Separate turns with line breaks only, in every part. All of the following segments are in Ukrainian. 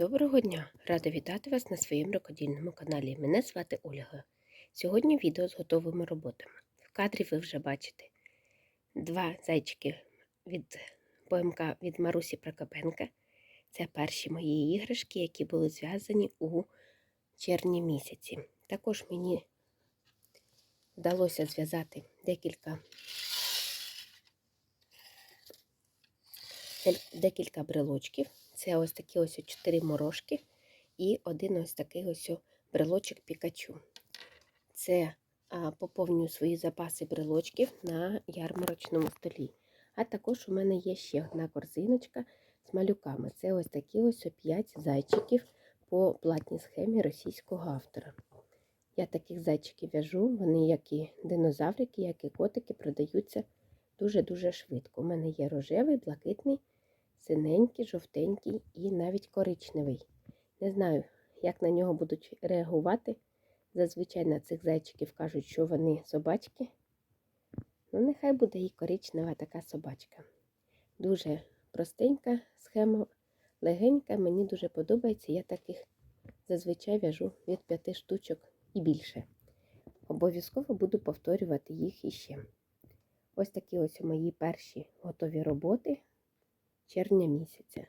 Доброго дня! Рада вітати вас на своєму рукодільному каналі. Мене звати Ольга. Сьогодні відео з готовими роботами. В кадрі ви вже бачите два зайчики від ПМК від Марусі Прокопенка. Це перші мої іграшки, які були зв'язані у червні місяці. Також мені вдалося зв'язати декілька декілька брелочків. Це ось такі ось чотири морожки і один ось такий ось брелочок Пікачу. Це поповнюю свої запаси брелочків на ярмарочному столі. А також у мене є ще одна корзиночка з малюками. Це ось такі ось 5 зайчиків по платній схемі російського автора. Я таких зайчиків в'яжу, вони, як і динозаврики, як і котики, продаються дуже-дуже швидко. У мене є рожевий, блакитний синенький, жовтенький і навіть коричневий. Не знаю, як на нього будуть реагувати. Зазвичай на цих зайчиків кажуть, що вони собачки. Ну, нехай буде і коричнева така собачка. Дуже простенька схема, легенька, мені дуже подобається. Я таких зазвичай в'яжу від п'яти штучок і більше. Обов'язково буду повторювати їх іще. Ось такі ось мої перші готові роботи червня місяця.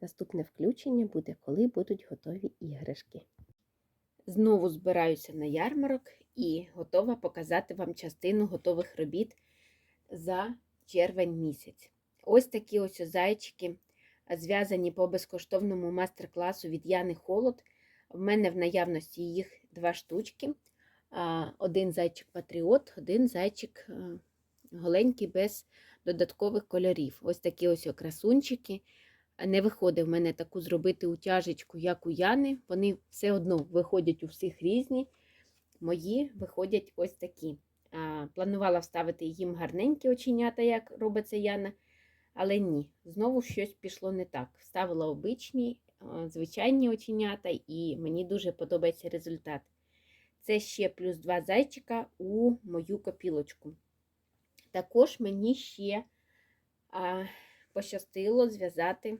Наступне включення буде, коли будуть готові іграшки. Знову збираюся на ярмарок і готова показати вам частину готових робіт за червень місяць. Ось такі ось зайчики, зв'язані по безкоштовному мастер-класу від Яни Холод. В мене в наявності їх два штучки. Один зайчик патріот, один зайчик голенький без додаткових кольорів. Ось такі ось красунчики. Не виходить в мене таку зробити утяжечку, як у Яни. Вони все одно виходять у всіх різні. Мої виходять ось такі. Планувала вставити їм гарненькі оченята, як робить це Яна. Але ні, знову щось пішло не так. Вставила обичні, звичайні оченята, і мені дуже подобається результат. Це ще плюс два зайчика у мою копілочку. Також мені ще а, пощастило зв'язати,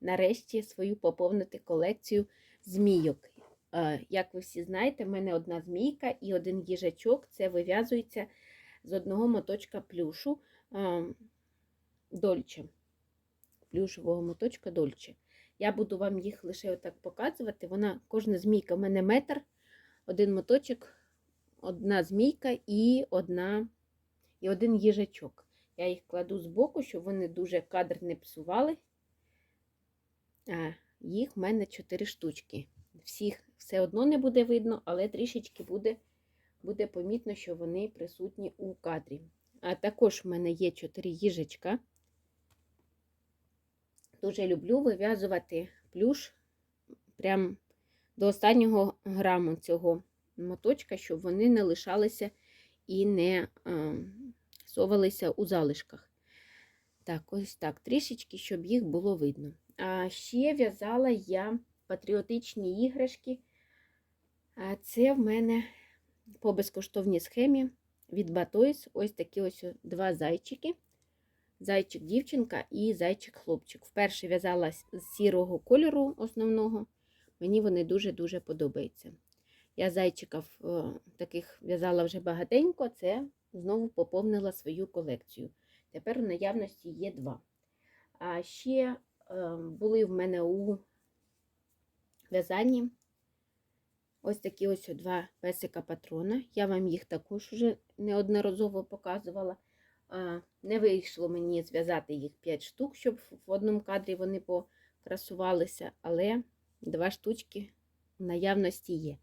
нарешті, свою поповнити колекцію змійок. А, як ви всі знаєте, в мене одна змійка і один їжачок це вив'язується з одного моточка плюшу а, дольче. Плюшового моточка дольче. Я буду вам їх лише отак показувати. Вона, Кожна змійка в мене метр, один моточок, одна змійка і одна і один їжачок. Я їх кладу збоку, щоб вони дуже кадр не псували. А, Їх в мене 4 штучки. Всіх все одно не буде видно, але трішечки буде буде помітно, що вони присутні у кадрі. А також в мене є 4 їжачка. Дуже люблю вив'язувати плюш прям до останнього граму цього моточка, щоб вони не лишалися і не а, совалися у залишках. Так, ось так, трішечки, щоб їх було видно. А ще в'язала я патріотичні іграшки. А це в мене по безкоштовній схемі від Батойс ось такі ось два зайчики. Зайчик-дівчинка і зайчик-хлопчик. Вперше в'язала з сірого кольору основного. Мені вони дуже-дуже подобаються. Я зайчиків е, таких в'язала вже багатенько, це знову поповнила свою колекцію. Тепер у наявності є два. А ще е, були в мене у в'язанні ось такі ось два песика патрона. Я вам їх також вже неодноразово показувала. Не вийшло мені зв'язати їх 5 штук, щоб в одному кадрі вони покрасувалися, але два штучки в наявності є.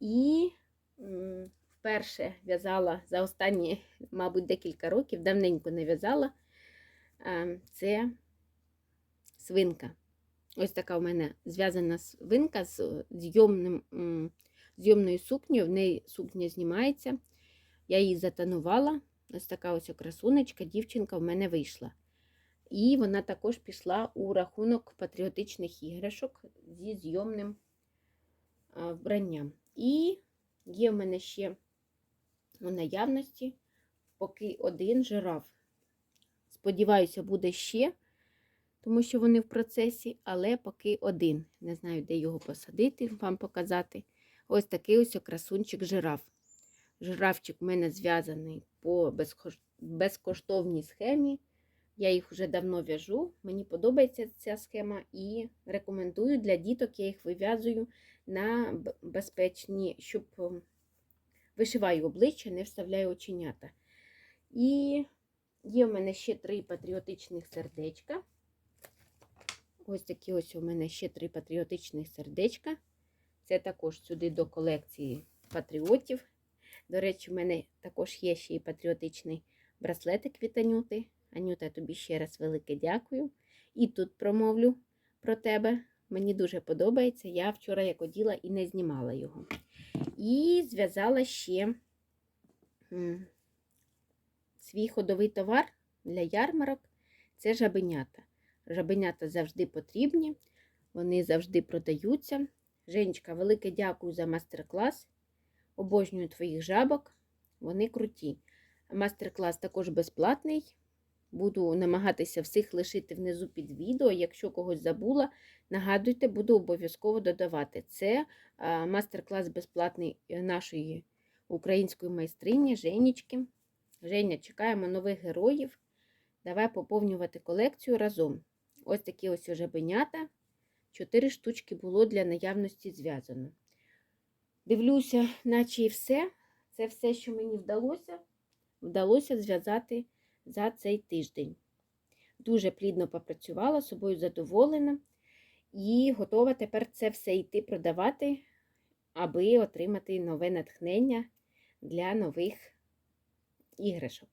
І вперше в'язала за останні, мабуть, декілька років, давненько не в'язала. Це свинка. Ось така у мене зв'язана свинка з зйомною сукнею, в неї сукня знімається. Я її затонувала. Ось така ось красунечка, дівчинка в мене вийшла. І вона також пішла у рахунок патріотичних іграшок зі зйомним вбранням. І є в мене ще у наявності поки один жираф. Сподіваюся, буде ще. тому що вони в процесі, але поки один. Не знаю, де його посадити, вам показати. Ось такий ось красунчик жираф. Жирафчик в мене зв'язаний по безкоштовній схемі. Я їх вже давно в'яжу. Мені подобається ця схема і рекомендую для діток, я їх вив'язую на безпечні, щоб вишиваю обличчя, не вставляю оченята. І є в мене ще три патріотичних сердечка. Ось такі ось у мене ще три патріотичних сердечка. Це також сюди до колекції патріотів. До речі, в мене також є ще й патріотичний браслетик від Анюти. Анюта, тобі ще раз велике дякую. І тут промовлю про тебе. Мені дуже подобається. Я вчора як оділа і не знімала його. І зв'язала ще свій ходовий товар для ярмарок це жабенята. Жабенята завжди потрібні, вони завжди продаються. Женечка, велике дякую за майстер-клас. Обожнюю твоїх жабок, вони круті. Мастер-клас також безплатний. Буду намагатися всіх лишити внизу під відео. Якщо когось забула, нагадуйте, буду обов'язково додавати. Це мастер-клас безплатний е, нашої української майстрині Женічки. Женя, чекаємо нових героїв. Давай поповнювати колекцію разом. Ось такі ось жабенята. Чотири штучки було для наявності зв'язано. Дивлюся, наче і все. Це все, що мені вдалося. Вдалося зв'язати за цей тиждень. Дуже плідно попрацювала, собою задоволена і готова тепер це все йти продавати, аби отримати нове натхнення для нових іграшок.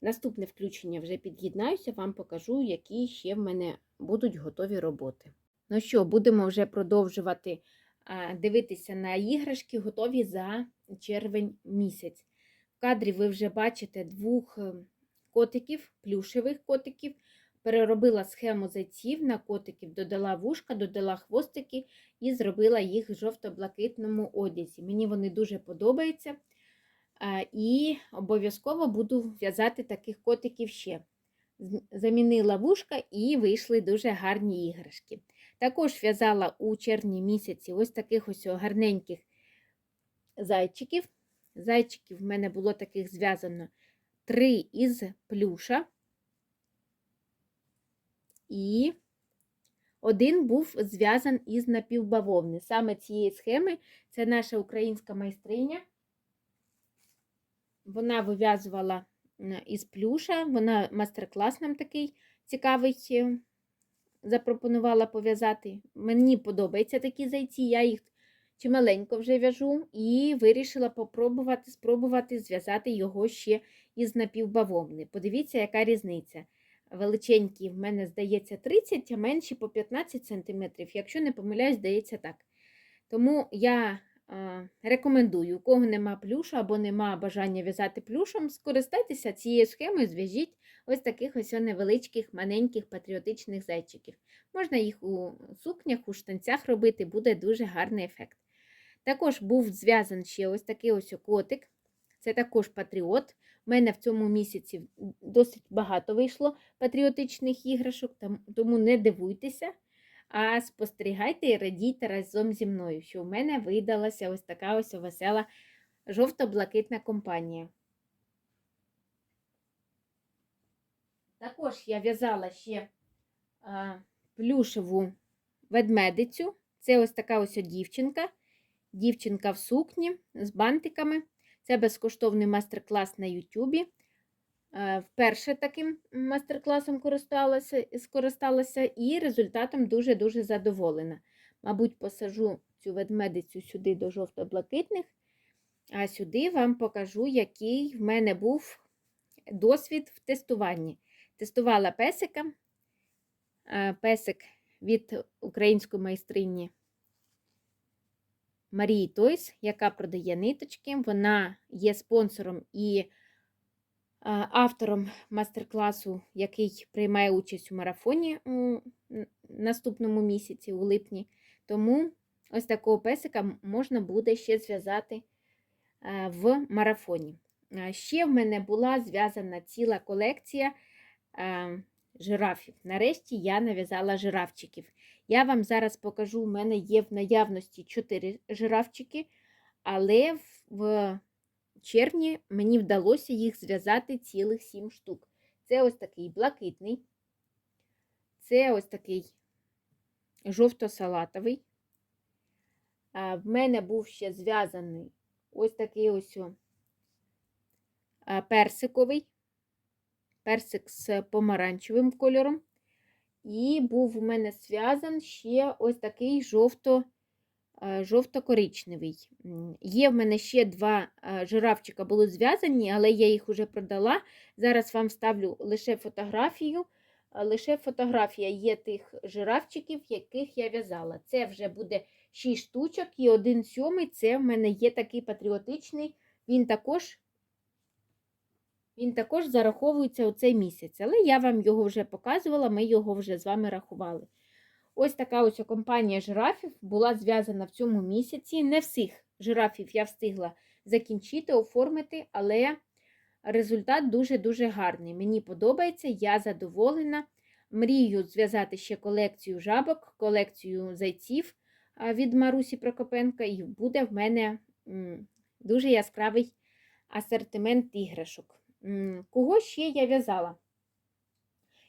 Наступне включення вже під'єднаюся, вам покажу, які ще в мене будуть готові роботи. Ну що, будемо вже продовжувати дивитися на іграшки, готові за червень місяць. В кадрі ви вже бачите двох е, котиків, плюшевих котиків. Переробила схему зайців на котиків, додала вушка, додала хвостики і зробила їх в жовто-блакитному одязі. Мені вони дуже подобаються. І обов'язково буду в'язати таких котиків ще. Замінила вушка і вийшли дуже гарні іграшки. Також в'язала у червні місяці ось таких ось гарненьких зайчиків. Зайчиків в мене було таких зв'язано три із плюша. І один був зв'язан із напівбавовни. Саме цієї схеми це наша українська майстриня. Вона вив'язувала із плюша, вона мастер-клас нам такий цікавий е, запропонувала пов'язати. Мені подобаються такі зайці, я їх чималенько вже в'яжу і вирішила попробувати спробувати зв'язати його ще із напівбавовни. Подивіться, яка різниця. Величенькі в мене, здається, 30, а менші по 15 см. Якщо не помиляюсь, здається так. Тому я рекомендую, у кого нема плюшу або нема бажання в'язати плюшом, скористайтеся цією схемою, зв'яжіть ось таких ось невеличких, маленьких патріотичних зайчиків. Можна їх у сукнях, у штанцях робити, буде дуже гарний ефект. Також був зв'язаний ще ось такий ось котик. Це також патріот. У мене в цьому місяці досить багато вийшло патріотичних іграшок, тому не дивуйтеся, а спостерігайте і радійте разом зі мною, що в мене видалася ось така ось весела жовто-блакитна компанія. Також я в'язала ще а, плюшеву ведмедицю. Це ось така ось дівчинка. Дівчинка в сукні з бантиками. Це безкоштовний майстер-клас на Ютубі. Е, Вперше таким майстер-класом користалася, скористалася і результатом дуже-дуже задоволена. Мабуть, посажу цю ведмедицю сюди до жовто-блакитних, а сюди вам покажу, який в мене був досвід в тестуванні. Тестувала песика, Е, песик від української майстрині Марії Тойс, яка продає ниточки. Вона є спонсором і автором мастер-класу, який приймає участь у марафоні у наступному місяці, у липні. Тому ось такого песика можна буде ще зв'язати в марафоні. Ще в мене була зв'язана ціла колекція жирафів. Нарешті я нав'язала жирафчиків. Я вам зараз покажу, у мене є в наявності 4 жирафчики, але в- червні мені вдалося їх зв'язати цілих 7 штук. Це ось такий блакитний, це ось такий жовто-салатовий. В мене був ще зв'язаний ось такий ось персиковий, персик з помаранчевим кольором. І був у мене зв'язан ще ось такий жовто жовто-коричневий. Є в мене ще два жирафчика були зв'язані, але я їх вже продала. Зараз вам ставлю лише фотографію. Лише фотографія є тих жирафчиків, яких я в'язала. Це вже буде 6 штучок і один сьомий це в мене є такий патріотичний. Він також, він також зараховується у цей місяць. Але я вам його вже показувала, ми його вже з вами рахували. Ось така ось компанія жирафів була зв'язана в цьому місяці. Не всіх жирафів я встигла закінчити, оформити, але результат дуже-дуже гарний. Мені подобається, я задоволена. Мрію зв'язати ще колекцію жабок, колекцію зайців від Марусі Прокопенка, і буде в мене дуже яскравий асортимент іграшок. Кого ще я в'язала?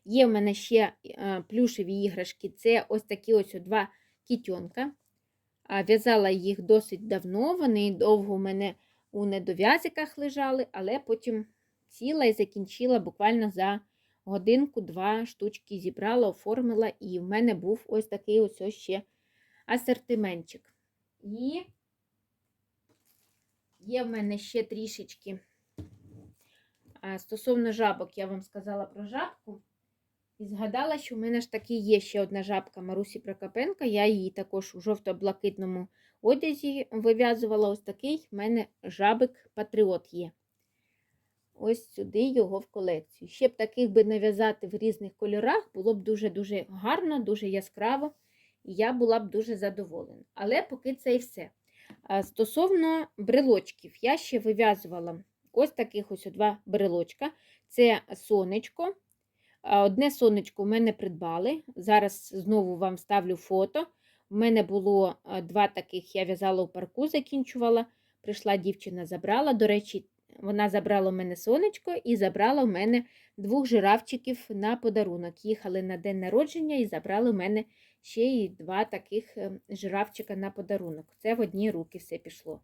Є в мене ще е, плюшеві іграшки. Це ось такі ось два кітьонка. В'язала їх досить давно, вони довго в мене у недов'язиках лежали, але потім сіла і закінчила буквально за годинку-два штучки зібрала, оформила, і в мене був ось такий ось ще асортиментчик. І є в мене ще трішечки. А, Стосовно жабок, я вам сказала про жабку. І згадала, що в мене ж таки є ще одна жабка Марусі Прокопенка. Я її також у жовто-блакитному одязі вив'язувала. Ось такий в мене жабик Патріот є. Ось сюди його в колекцію. Ще б таких би нав'язати в різних кольорах, було б дуже-дуже гарно, дуже яскраво, і я була б дуже задоволена. Але поки це і все. Стосовно брелочків, я ще вив'язувала ось таких ось два брелочка. Це сонечко. Одне сонечко в мене придбали. Зараз знову вам ставлю фото. У мене було два таких, я в'язала у парку, закінчувала. Прийшла дівчина, забрала. До речі, вона забрала у мене сонечко і забрала у мене двох жирафчиків на подарунок. Їхали на день народження і забрали у мене ще й два таких е, жирафчика на подарунок. Це в одні руки все пішло.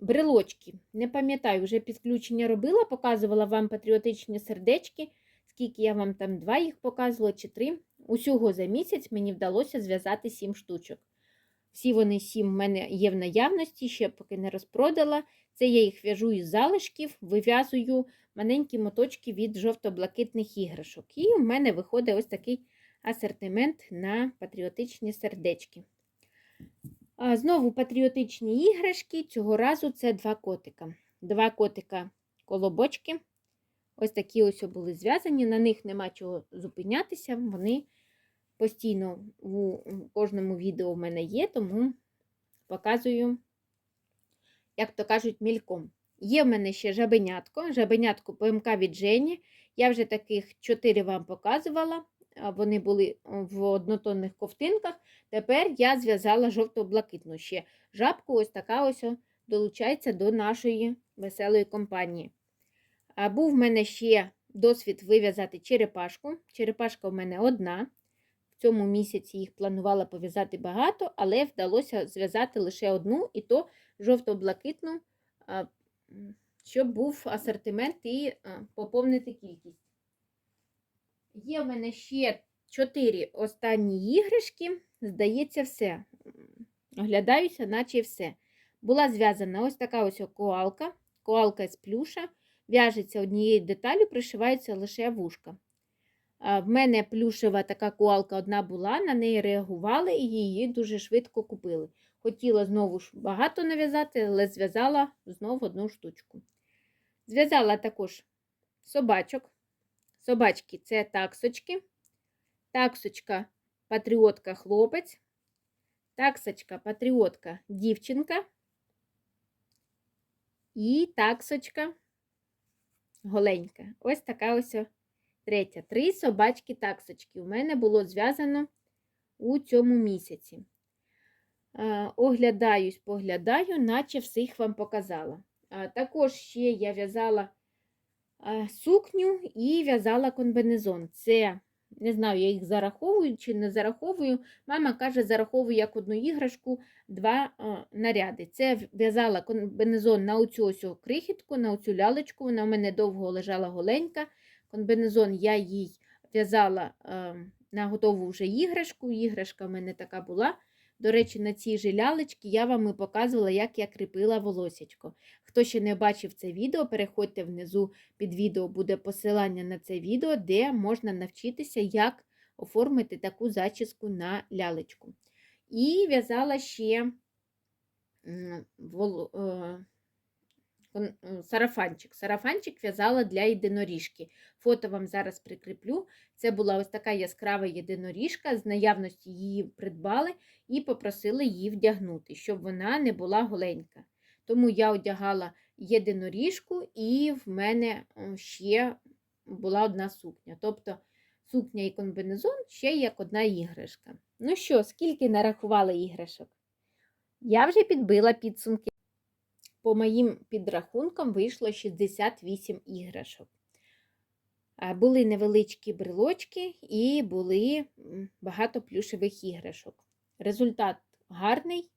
Брелочки. Не пам'ятаю, вже підключення робила, показувала вам патріотичні сердечки. Скільки я вам там два їх показувала, чи три. Усього за місяць мені вдалося зв'язати сім штучок. Всі вони сім в мене є в наявності, ще поки не розпродала. Це я їх в'яжу із залишків, вив'язую маленькі моточки від жовто-блакитних іграшок. І в мене виходить ось такий асортимент на патріотичні сердечки. Знову патріотичні іграшки. Цього разу це два котика. Два котика колобочки. Ось такі ось були зв'язані, на них нема чого зупинятися. Вони постійно у кожному відео в мене є, тому показую, як то кажуть, мільком. Є в мене ще жабенятко, жабенятко ПМК від Жені. Я вже таких чотири вам показувала. Вони були в однотонних ковтинках. Тепер я зв'язала жовто-блакитну ще жабку, ось така ось долучається до нашої веселої компанії. А Був в мене ще досвід вив'язати черепашку. Черепашка в мене одна. В цьому місяці їх планувала пов'язати багато, але вдалося зв'язати лише одну, і то жовто-блакитну, щоб був асортимент і поповнити кількість. Є в мене ще чотири останні іграшки. Здається, все. Оглядаюся, наче все. Була зв'язана ось така ось коалка, коалка з плюша. В'яжеться однією деталю, пришивається лише вушка. В мене плюшева така коалка одна була, на неї реагували і її дуже швидко купили. Хотіла знову ж багато нав'язати, але зв'язала знову одну штучку. Зв'язала також собачок. Собачки це таксочки. Таксочка патріотка хлопець. Таксочка патріотка дівчинка. І таксочка голенька. Ось така ось третя. Три собачки-таксочки у мене було зв'язано у цьому місяці. Оглядаюсь, поглядаю, наче всіх вам показала. Також ще я в'язала сукню і в'язала комбинезон. Це, не знаю, я їх зараховую чи не зараховую. Мама каже, зараховую як одну іграшку два е, наряди. Це в'язала комбинезон на оцю ось крихітку, на оцю лялечку. Вона у мене довго лежала голенька. Комбинезон я їй в'язала е, на готову вже іграшку. Іграшка в мене така була. До речі, на цій же лялечці я вам і показувала, як я кріпила волосечко. Хто ще не бачив це відео, переходьте внизу під відео буде посилання на це відео, де можна навчитися, як оформити таку зачіску на лялечку. І в'язала ще сарафанчик. Сарафанчик в'язала для єдиноріжки. Фото вам зараз прикріплю. Це була ось така яскрава єдиноріжка, з наявності її придбали і попросили її вдягнути, щоб вона не була голенька. Тому я одягала єдиноріжку, і в мене ще була одна сукня. Тобто сукня і комбінезон ще як одна іграшка. Ну що, скільки нарахувала іграшок? Я вже підбила підсумки. По моїм підрахункам вийшло 68 іграшок. Були невеличкі брелочки і були багато плюшевих іграшок. Результат гарний,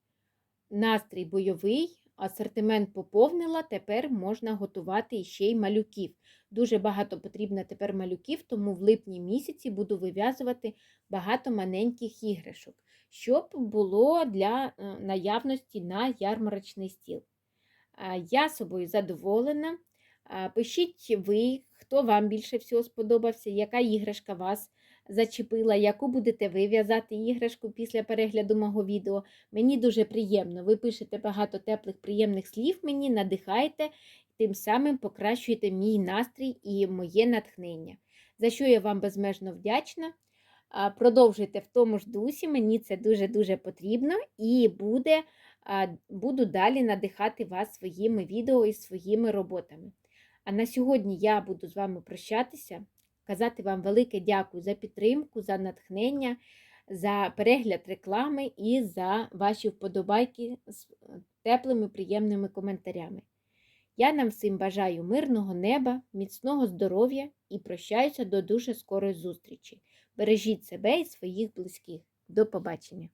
настрій бойовий, асортимент поповнила. Тепер можна готувати ще й малюків. Дуже багато потрібно тепер малюків, тому в липні місяці буду вив'язувати багато маленьких іграшок, щоб було для е, наявності на ярмарочний стіл. Я собою задоволена. Пишіть ви, хто вам більше всього сподобався, яка іграшка вас зачепила, яку будете ви в'язати іграшку після перегляду мого відео. Мені дуже приємно. Ви пишете багато теплих, приємних слів мені, надихаєте, тим самим покращуєте мій настрій і моє натхнення. За що я вам безмежно вдячна. Продовжуйте в тому ж дусі, мені це дуже-дуже потрібно і буде, буду далі надихати вас своїми відео і своїми роботами. А на сьогодні я буду з вами прощатися, казати вам велике дякую за підтримку, за натхнення, за перегляд реклами і за ваші вподобайки з теплими, приємними коментарями. Я нам всім бажаю мирного неба, міцного здоров'я і прощаюся до дуже скорої зустрічі. Бережіть себе і своїх близьких. До побачення!